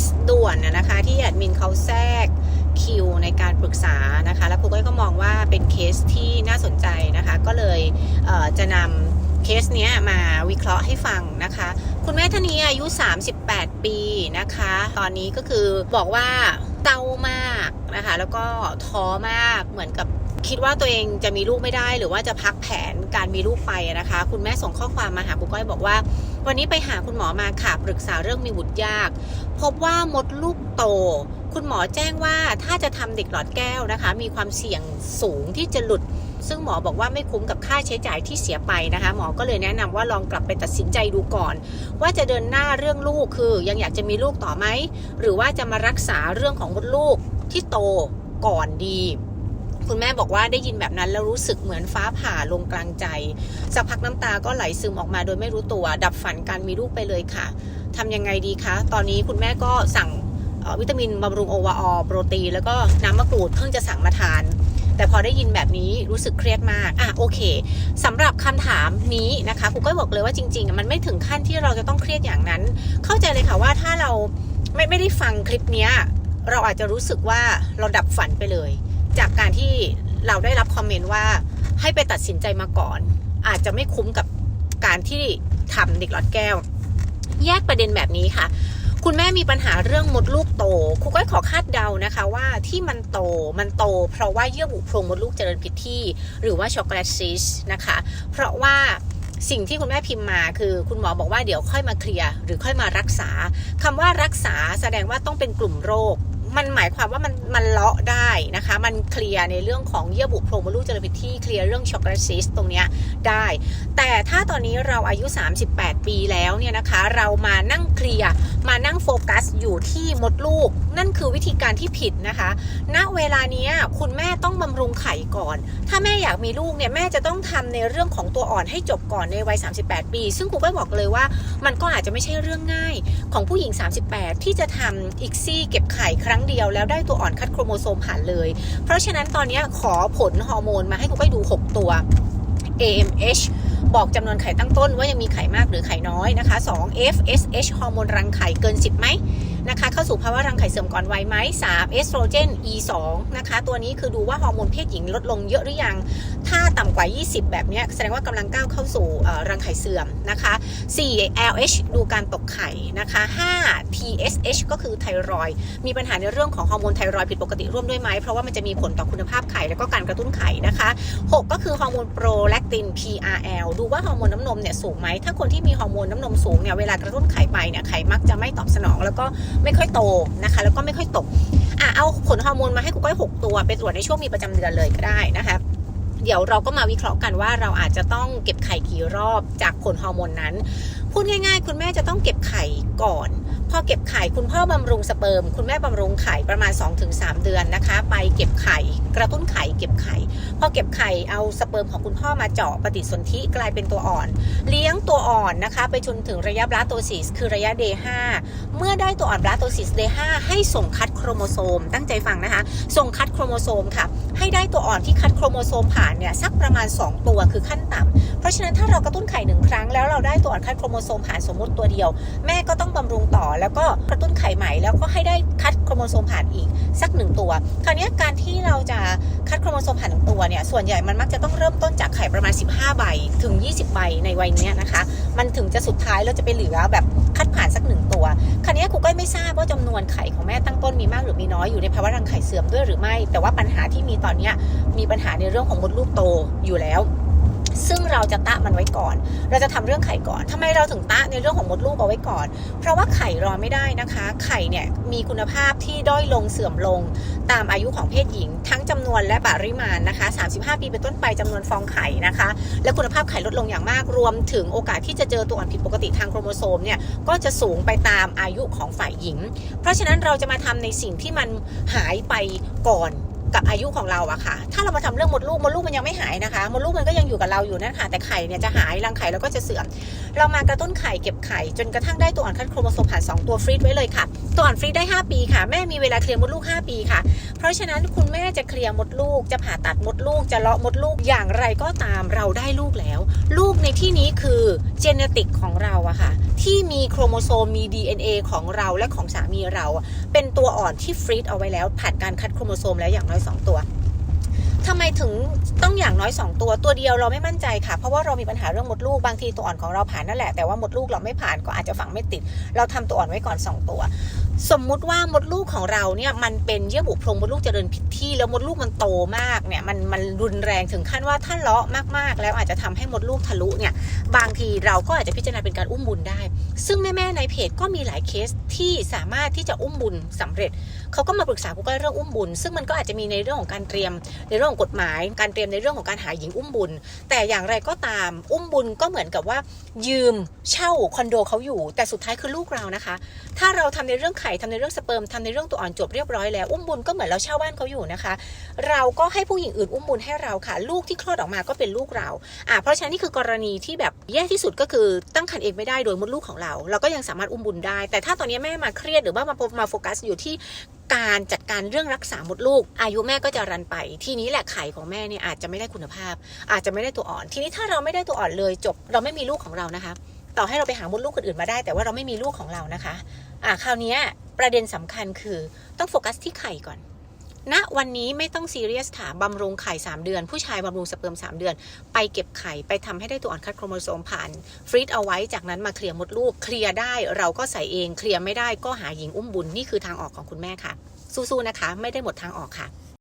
สด่วนนะคะที่แอดมินเขาแทรกคิวในการปรึกษานะคะแล้วครูก้อยก็มองว่าเป็นเคสที่น่าสนใจนะคะก็เลยเจะนำเคสเนี้ยมาวิเคราะห์ให้ฟังนะคะ คุณแม่ท่านนี้อายุ 38 ปีนะคะ ตอนนี้ก็คือบอกว่าเศร้ามากนะคะแล้วก็ท้อมากเหมือนกับ คิดว่าตัวเองจะมีลูกไม่ได้ หรือว่าจะพักแผนการมีลูกไปนะคะ คุณแม่ส่งข้อความมาหาปุ๊กก้อยบอกว่า วันนี้ไปหาคุณหมอมาค่ะปรึกษาเรื่องมีบุตรยาก พบว่ามดลูกโต คุณหมอแจ้งว่าถ้าจะทำเด็กหลอดแก้วนะคะ มีความเสี่ยงสูงที่จะหลุด ซึ่งหมอบอกว่าไม่คุ้มกับค่าใช้จ่ายที่เสียไปนะคะ หมอก็เลยแนะนำว่าลองกลับไปตัดสินใจดูก่อน ว่าจะเดินหน้าเรื่องลูกคือ ยังอยากจะมีลูกต่อไหมหรือว่าจะมารักษาเรื่องของมดลูกที่โตก่อนดี คุณแม่บอกว่าได้ยินแบบนั้นแล้วรู้สึกเหมือนฟ้าผ่าลงกลางใจ สักพักน้ำตาก็ไหลซึมออกมาโดยไม่รู้ตัว ดับฝันการมีลูกไปเลยค่ะทำยังไงดีคะ ตอนนี้คุณแม่ก็สั่งวิตามินบำรุงโอวาอโปรตีนแล้วก็น้ำมะกรูดเพิ่งจะสั่งมาทาน แต่พอได้ยินแบบนี้รู้สึกเครียดมาก อะโอเคสำหรับคำถามนี้นะคะครูก็บอกเลยว่าจริง ๆ มันไม่ถึงขั้นที่เราจะต้องเครียดอย่างนั้น เข้าใจเลยค่ะว่าถ้าเราไม่ไม่ได้ฟังคลิปนี้เราอาจจะรู้สึกว่าเราดับฝันไปเลย จากการที่เราได้รับคอมเมนต์ว่าให้ไปตัดสินใจมาก่อน อาจจะไม่คุ้มกับการที่ทำเด็กหลอดแก้ว แยกประเด็นแบบนี้ค่ะ คุณแม่มีปัญหาเรื่องมดลูกโตครูก้อยขอคาดเดานะคะว่าที่มันโตมันโต เพราะว่าเยื่อบุโพรงมดลูกเจริญผิดที่ หรือว่าช็อกโกแลตซิสนะคะ เพราะว่าสิ่งที่คุณแม่พิมพ์มาคือคุณหมอบอกว่าเดี๋ยวค่อยมาเคลียร์หรือค่อยมารักษาคำว่ารักษาแสดงว่าต้องเป็นกลุ่มโรค มันหมายความว่ามันมันเลาะได้นะคะ มันเคลียร์ในเรื่องของเยื่อบุโพรงมดลูกเจริญผิดที่เคลียร์เรื่องช็อกโกแลตซิสตรงเนี้ยได้ แต่ถ้าตอนนี้เราอายุ 38 ปีแล้วเนี่ยนะคะ เรามานั่งเคลียร์มานั่งโฟกัสอยู่ที่มดลูกนั่นคือวิธีการที่ผิดนะคะ ณ เวลานี้คุณแม่ต้องบำรุงไข่ก่อน ถ้าแม่อยากมีลูกเนี่ยแม่จะต้องทำในเรื่องของตัวอ่อนให้จบก่อนในวัย 38 ปี ซึ่งครูก็บอกเลยว่า มันก็อาจจะไม่ใช่เรื่องง่าย ของผู้หญิง 38 ที่จะทำอีกซี่เก็บไข่ครั้งเดียว แล้วได้ตัวอ่อนคัดโครโมโซมผ่านเลย เพราะฉะนั้นตอนนี้ขอผลฮอร์โมนมาให้ครูก้ดู 6 ตัว AMH บอกจำนวนไข่ตั้งต้นว่ายังมีไข่มากหรือไข่น้อยนะคะ 2 FSH ฮอร์โมนรังไข่เกิน 10ไหมนะคะเข้าสู่ภาวะรังไข่เสื่อมก่อนวัยไหม3เอสโตรเจน E2 นะคะตัวนี้คือดูว่าฮอร์โมนเพศหญิงลดลงเยอะหรือยัง ถ้าต่ำกว่า 20 แบบนี้แสดงว่ากำลังก้าวเข้าสู่รังไข่เสื่อมนะคะ4 LH ดูการตกไข่นะคะ5 TSH ก็คือไทรอยมีปัญหาในเรื่องของฮอร์โมนไทรอยผิดปกติร่วมด้วยไหมเพราะว่ามันจะมีผลต่อคุณภาพไข่แล้วก็การกระตุ้นไข่นะคะ6ก็คือฮอร์โมนโปรแลคติน PRL ดูว่าฮอร์โมนน้ำนมเนี่ยสูงไหมถ้าคนที่มีฮอร์โมนน้ำนมสูงเนี่ยเวลากระตุ้นไข่ไปเนี่ยไข่มักจะไม่ตอบสนอง แล้วก็ไม่ค่อยโตนะคะ แล้วก็ไม่ค่อยตกอะเอาผลฮอร์โมนมาให้คุณก้อย 6 ตัวไปตรวจในช่วงมีประจำเดือนเลยก็ได้นะคะเดี๋ยวเราก็มาวิเคราะห์กันว่าเราอาจจะต้องเก็บไข่กี่รอบจากผลฮอร์โมนนั้น พูดง่ายๆ คุณแม่จะต้องเก็บไข่ก่อน พอเก็บไข่คุณพ่อบำรุงสเปิร์ม คุณแม่บำรุงไข่ประมาณ 2-3 เดือนนะคะ ไปเก็บไข่ กระตุ้นไข่เก็บไข่พอเก็บไข่เอาสเปิร์มของคุณพ่อมาเจาะปฏิสนธิกลายเป็นตัวอ่อน เลี้ยงตัวอ่อนนะคะ ไปจนถึงระยะบลาโตซิสคือระยะ day 5เมื่อได้ตัวอ่อนบลาโตซิส day 5ให้ส่งคัดโครโมโซม ตั้งใจฟังนะคะ ส่งคัดโครโมโซมค่ะ ให้ได้ตัวอ่อนที่คัดโครโมโซมผ่านเนี่ยสักประมาณ 2 ตัวคือขั้นต่ำเพราะฉะนั้นถ้าเรากระตุ้นไข่หนึ่งครั้งแล้วเราได้ตัวอ่อนคัดโครโมโซมผ่านสมมติตัวเดียว แม่ก็ต้องบำรุงต่อแล้วก็กระตุ้นไข่ใหม่แล้วก็ให้ได้คัด มโซมผ่านอีกสักหนึ่งตัว คราวนี้การที่เราจะคัดโครโมโซมผ่านหนึ่งตัวเนี่ยส่วนใหญ่มันมักจะต้องเริ่มต้นจากไข่ประมาณ 15 ใบถึง 20 ใบในวัยนี้นะคะ มันถึงจะสุดท้ายเราจะไปเหลือแบบคัดผ่านสักหนึ่งตัว คราวนี้ครูก็ไม่ทราบว่าจำนวนไข่ของแม่ตั้งต้นมีมากหรือมีน้อยอยู่ในภาวะรังไข่เสื่อมด้วยหรือไม่ แต่ว่าปัญหาที่มีตอนนี้มีปัญหาในเรื่องของมดลูกโตอยู่แล้ว ซึ่งเราจะตะมันไว้ก่อน เราจะทำเรื่องไข่ก่อนทำไมเราถึงตะในเรื่องของมดลูกเอาไว้ก่อน เพราะว่าไข่รอไม่ได้นะคะ ไข่เนี่ยมีคุณภาพที่ด้อยลงเสื่อมลง ตามอายุของเพศหญิง ทั้งจำนวนและปริมาณนะคะ 35 ปีเป็นต้นไปจำนวนฟองไข่นะคะ และคุณภาพไข่ลดลงอย่างมาก รวมถึงโอกาสที่จะเจอตัวอ่อนผิดปกติทางโครโมโซมเนี่ย ก็จะสูงไปตามอายุของฝ่ายหญิง เพราะฉะนั้นเราจะมาทำในสิ่งที่มันหายไปก่อน กับอายุของเราอะค่ะ ถ้าเรามาทำเรื่องมดลูกมดลูกมันยังไม่หายนะคะมดลูกมันก็ยังอยู่กับเราอยู่นั่นค่ะ แต่ไข่เนี่ยจะหายรังไข่แล้วก็จะเสื่อม เรามากระตุ้นไข่เก็บไข่จนกระทั่งได้ตัวอ่อนคัดโครโมโซมผ่าน2ตัวฟรีดไว้เลยค่ะ ตัวอ่อนฟรีดได้ 5 ปีค่ะ แม่มีเวลาเคลียร์มดลูก 5 ปีค่ะ เพราะฉะนั้นคุณแม่จะเคลียร์มดลูก จะผ่าตัดมดลูก จะเลาะมดลูกอย่างไรก็ตามเราได้ลูกแล้ว ลูกในที่นี้คือเจเนติกของเราอะค่ะที่มีโครโมโซมมี DNA ของเราและของสามีเรา เป็นตัวอ่อนที่ฟรีดเอาไว้แล้ว ผ่านการคัดโครโมโซมแล้วอย่างน้อย 2 ตัวทำไมถึงต้องอย่างน้อย 2 ตัวตัวเดียวเราไม่มั่นใจค่ะ เพราะว่าเรามีปัญหาเรื่องมดลูกบางทีตัวอ่อนของเราผ่านนั่นแหละแต่ว่ามดลูกเราไม่ผ่านก็อาจจะฝังไม่ติด เราทำตัวอ่อนไว้ก่อน 2 ตัว สมมุติว่ามดลูกของเราเนี่ยมันเป็นเยื่อบุโพรงมดลูกเจริญผิดที่ แล้วมดลูกมันโตมากเนี่ยมันมันรุนแรงถึงขั้นว่าถ้าเลาะมากๆ แล้วอาจจะทำให้มดลูกทะลุเนี่ยบางทีเราก็อาจจะพิจารณาเป็นการอุ้มบุญได้ ซึ่งแม่ๆในเพจก็มีหลายเคสที่สามารถที่จะอุ้มบุญสำเร็จ เขาก็มาปรึกษากูก็เรื่องอุ้มบุญ ซึ่งมันก็อาจจะมีในเรื่องของการเตรียม ในเรื่องของกฎหมาย การเตรียมในเรื่องของการหาหญิงอุ้มบุญ แต่อย่างไรก็ตามอุ้มบุญก็เหมือนกับว่า ยืมเช่าคอนโดเขาอยู่ แต่สุดท้ายคือลูกเรานะคะ ถ้าเราทำในเรื่องไข่ทำในเรื่องสเปิร์มทำในเรื่องตัวอ่อนจบเรียบร้อยแล้วอุ้มบุญก็เหมือนเราเช่าบ้านเขาอยู่นะคะ เราก็ให้ผู้หญิงอื่นอุ้มบุญให้เราค่ะ ลูกที่คลอดออกมาก็เป็นลูกเราอ่าเพราะฉะนั้นนี่คือกรณีที่แบบแย่ที่สุดก็คือตั้งครรภ์เองไม่ได้โดยมดลูกของเรา เราก็ยังสามารถอุ้มบุญได้ แต่ถ้าตอนนี้แม่มาเครียดหรือว่ามามาโฟกัสอยู่ที่ การจัดการเรื่องรักษามดลูก อายุแม่ก็จะรันไป ทีนี้แหละไข่ของแม่เนี่ยอาจจะไม่ได้คุณภาพ อาจจะไม่ได้ตัวอ่อน ทีนี้ถ้าเราไม่ได้ตัวอ่อนเลยจบ เราไม่มีลูกของเรานะคะ ต่อให้เราไปหามดลูกคนอื่นมาได้ แต่ว่าเราไม่มีลูกของเรานะคะ อ่าคราวนี้ประเด็นสำคัญคือต้องโฟกัสที่ไข่ก่อน ณวันนี้ไม่ต้องซีเรียสค่ะบำรุงไข่ 3 เดือน ผู้ชายบำรุงสเปิร์ม 3 เดือน ไปเก็บไข่ไปทำให้ได้ตัวอ่อนคัดโครโมโซมผ่านฟรีดเอาไว้จากนั้นมาเคลียร์มดลูก เคลียร์ได้เราก็ใส่เอง เคลียร์ไม่ได้ก็หาหญิงอุ้มบุญนี่คือทางออกของคุณแม่ค่ะ สู้ๆนะคะ ไม่ได้หมดทางออกค่ะ